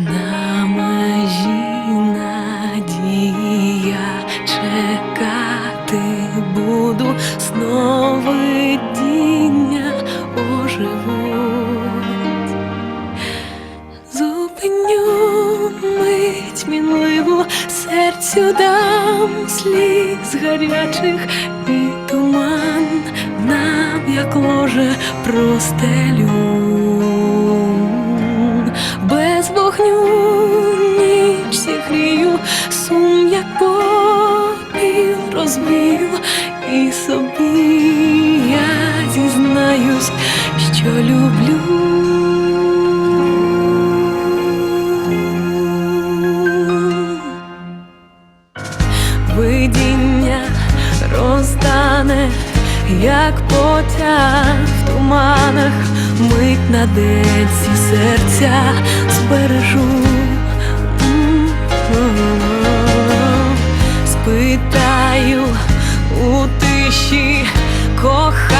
На межі надія чекати буду, сновидіння оживуть. Зупиню мить мінливу, серцю дам сліз гарячих і туман нам, як ложе, простелю. Без як потяг в туманах, мить на деці серця збережу. Спитаю у тиші кохання,